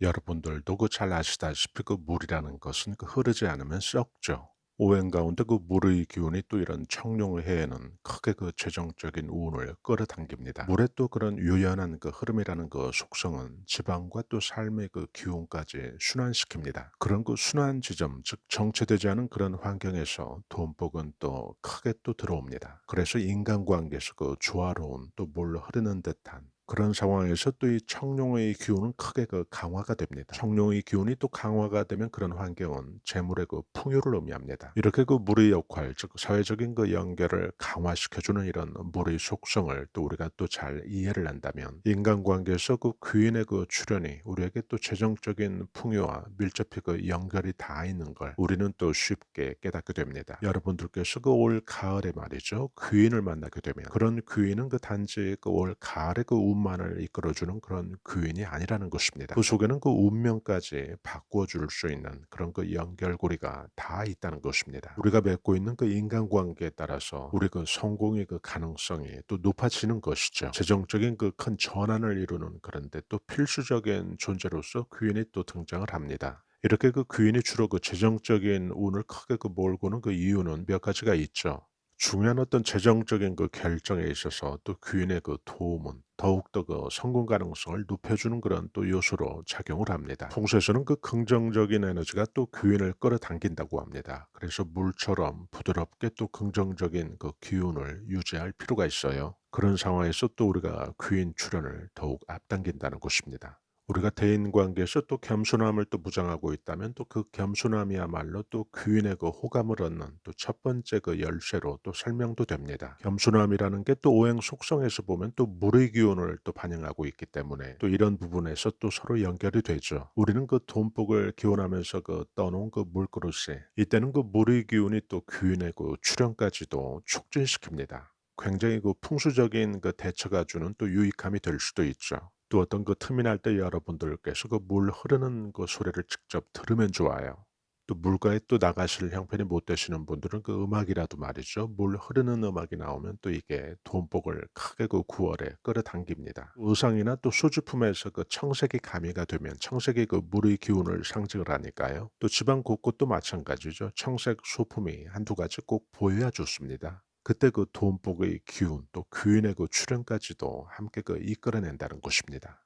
여러분들도 그 잘 아시다시피 그 물이라는 것은 그 흐르지 않으면 썩죠. 오행 가운데 그 물의 기운이 또 이런 청룡해에는 크게 그 재정적인 운을 끌어당깁니다. 물의 또 그런 유연한 그 흐름이라는 그 속성은 지방과 또 삶의 그 기운까지 순환시킵니다. 그런 그 순환 지점, 즉 정체되지 않은 그런 환경에서 돈복은 또 크게 또 들어옵니다. 그래서 인간관계에서 그 조화로운 또 물 흐르는 듯한 그런 상황에서 또 이 청룡의 기운은 크게 그 강화가 됩니다. 청룡의 기운이 또 강화가 되면 그런 환경은 재물의 그 풍요를 의미합니다. 이렇게 그 물의 역할, 즉 사회적인 그 연결을 강화시켜주는 이런 물의 속성을 또 우리가 또 잘 이해를 한다면 인간관계에서 그 귀인의 그 출현이 우리에게 또 재정적인 풍요와 밀접히 그 연결이 다 있는 걸 우리는 또 쉽게 깨닫게 됩니다. 여러분들께서 그 올 가을에 말이죠 귀인을 만나게 되면 그런 귀인은 그 단지 그 올 가을의 그 운만을 이끌어주는 그런 귀인이 아니라는 것입니다. 그 속에는 그 운명까지 바꾸어줄 수 있는 그런 그 연결고리가 다 있다는 것입니다. 우리가 맺고 있는 그 인간관계에 따라서 우리 그 성공의 그 가능성이 또 높아지는 것이죠. 재정적인 그 큰 전환을 이루는 그런데 또 필수적인 존재로서 귀인이 또 등장을 합니다. 이렇게 그 귀인이 주로 그 재정적인 운을 크게 그 몰고는 그 이유는 몇 가지가 있죠. 중요한 어떤 재정적인 그 결정에 있어서 또 귀인의 그 도움은 더욱더 그 성공 가능성을 높여주는 그런 또 요소로 작용을 합니다. 풍수에서는 그 긍정적인 에너지가 또 귀인을 끌어당긴다고 합니다. 그래서 물처럼 부드럽게 또 긍정적인 그 기운을 유지할 필요가 있어요. 그런 상황에서 또 우리가 귀인 출현을 더욱 앞당긴다는 것입니다. 우리가 대인 관계에서 또 겸손함을 또 무장하고 있다면 또 그 겸손함이야말로 또 귀인의 그 호감을 얻는 또 첫 번째 그 열쇠로 또 설명도 됩니다. 겸손함이라는 게 또 오행 속성에서 보면 또 물의 기운을 또 반영하고 있기 때문에 또 이런 부분에서 또 서로 연결이 되죠. 우리는 그 돈복을 기원하면서 그 떠놓은 그 물그릇에 이때는 그 물의 기운이 또 귀인의 그 출현까지도 촉진시킵니다. 굉장히 그 풍수적인 그 대처가 주는 또 유익함이 될 수도 있죠. 또 어떤 그 틈이 날 때 여러분들께서 그 물 흐르는 그 소리를 직접 들으면 좋아요. 또 물가에 또 나가실 형편이 못 되시는 분들은 그 음악이라도 말이죠. 물 흐르는 음악이 나오면 또 이게 돈복을 크게 그 9월에 끌어당깁니다. 의상이나 또 소지품에서 그 청색이 가미가 되면 청색이 그 물의 기운을 상징을 하니까요. 또 집안 곳곳도 마찬가지죠. 청색 소품이 한두 가지 꼭 보여야 좋습니다. 그때 그 돈복의 기운 또 귀인의 그 출현까지도 함께 그 이끌어낸다는 것입니다.